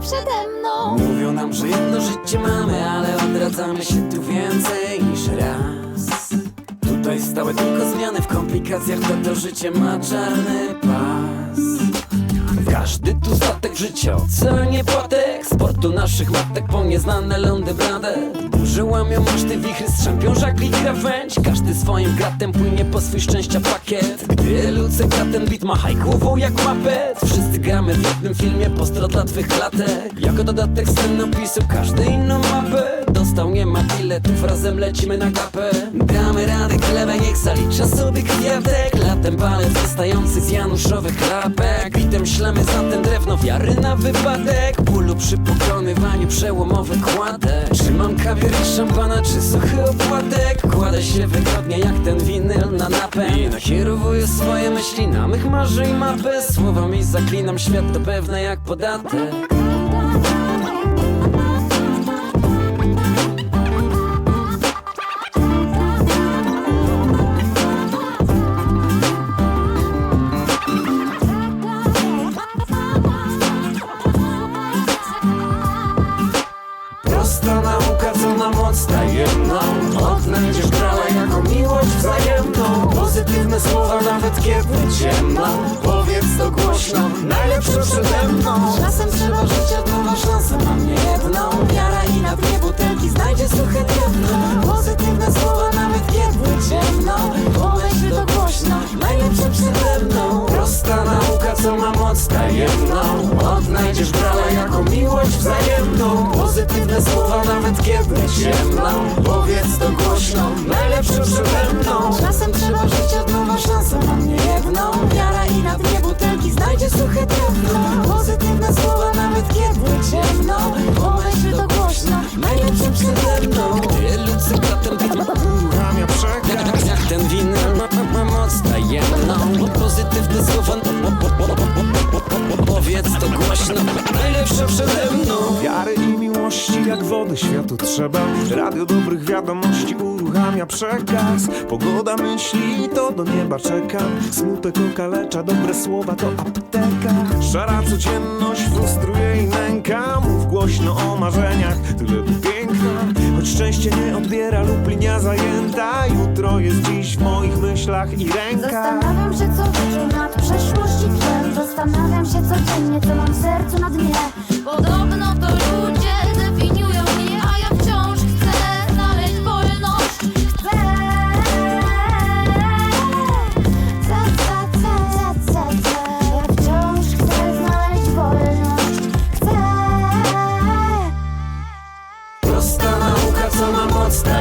przede mną. Mówią nam, że jedno życie mamy, ale odradzamy się tu więcej niż raz. Tutaj stałe tylko zmiany w komplikacjach, to to życie ma czarny pas każdy tu statek życia, oceanie płatek Sportu naszych matek po nieznane lądy blade Burzy łamią maszty, wichry strzępią żagli krawędź. Każdy swoim kratem płynie po swój szczęścia pakiet. Gdy luce ten bit machaj głową jak mapet. Wszyscy gramy w jednym filmie postro dla twych klatek. Jako dodatek scenopisu każdy inną mapę Dostał nie ma biletów, razem lecimy na kapę. Damy radę, chlebę niech zalicza sobie kwiatek Latem balet wystający z januszowych klapek. Bitem ślemy zatem drewno wiary na wypadek. Bólu przy pokonywaniu przełomowych kładek. Czy mam kawior i szampana, czy suchy opłatek? Kładę się wygodnie jak ten winyl na napęd. I nakierowuję swoje myśli na mych marzeń mapę. Słowami zaklinam świat to pewne jak podatek Pozytywne słowa nawet kiedy ciemno Powiedz to głośno, najlepsze przede mną. Czasem trzeba od nowa szansa, mam jedną. Wiara i na dnie butelki znajdzie suche drewno. Pozytywne słowa nawet kiedy ciemno. Pomyśl to głośno, najlepsze przede mną. Prosta nauka, co ma moc tajemną. Odnajdziesz brała jako miłość wzajemną. Pozytywne słowa nawet kiedy ciemno. Powiedz to głośno, najlepsze przede mną. Czasem ludzcy bratem Uruchamia przekaz jak, ten winyl moc tajemną Pozytywne słowa Powiedz to głośno Najlepsze przede mną Wiary i miłości jak wody światu trzeba Radio dobrych wiadomości uruchamia przekaz Pogoda myśli to do nieba czeka Smutek okalecza, dobre słowa to apteka Szara codzienność frustruje i nęka Mów głośno o marzeniach, tyle piękna Choć szczęście nie odbiera lub linia zajęta. Jutro jest dziś w moich myślach i rękach. Zastanawiam się co wieczór nad przeszłość i drzem Zastanawiam się codziennie co mam w sercu na dnie. Podobno to ludzie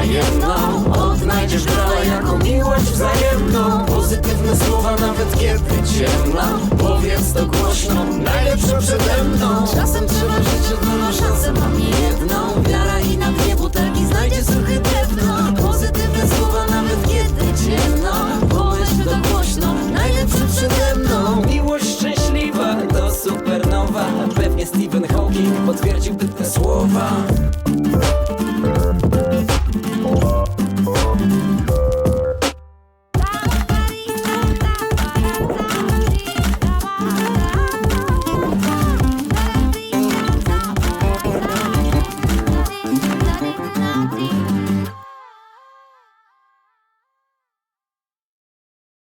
tajemną Odnajdziesz brała jako miłość wzajemną. Pozytywne słowa nawet kiedy ciemno Powiedz to głośno, najlepsze przede mną. Czasem trzeba żyć od nowa szansę, mam jedną. Wiara i na dnie butelki znajdzie suche drewno. Pozytywne słowa nawet kiedy ciemno. Pomyśl to głośno, najlepsze przede mną. Miłość szczęśliwa to supernowa. Pewnie Stephen Hawking potwierdziłby te słowa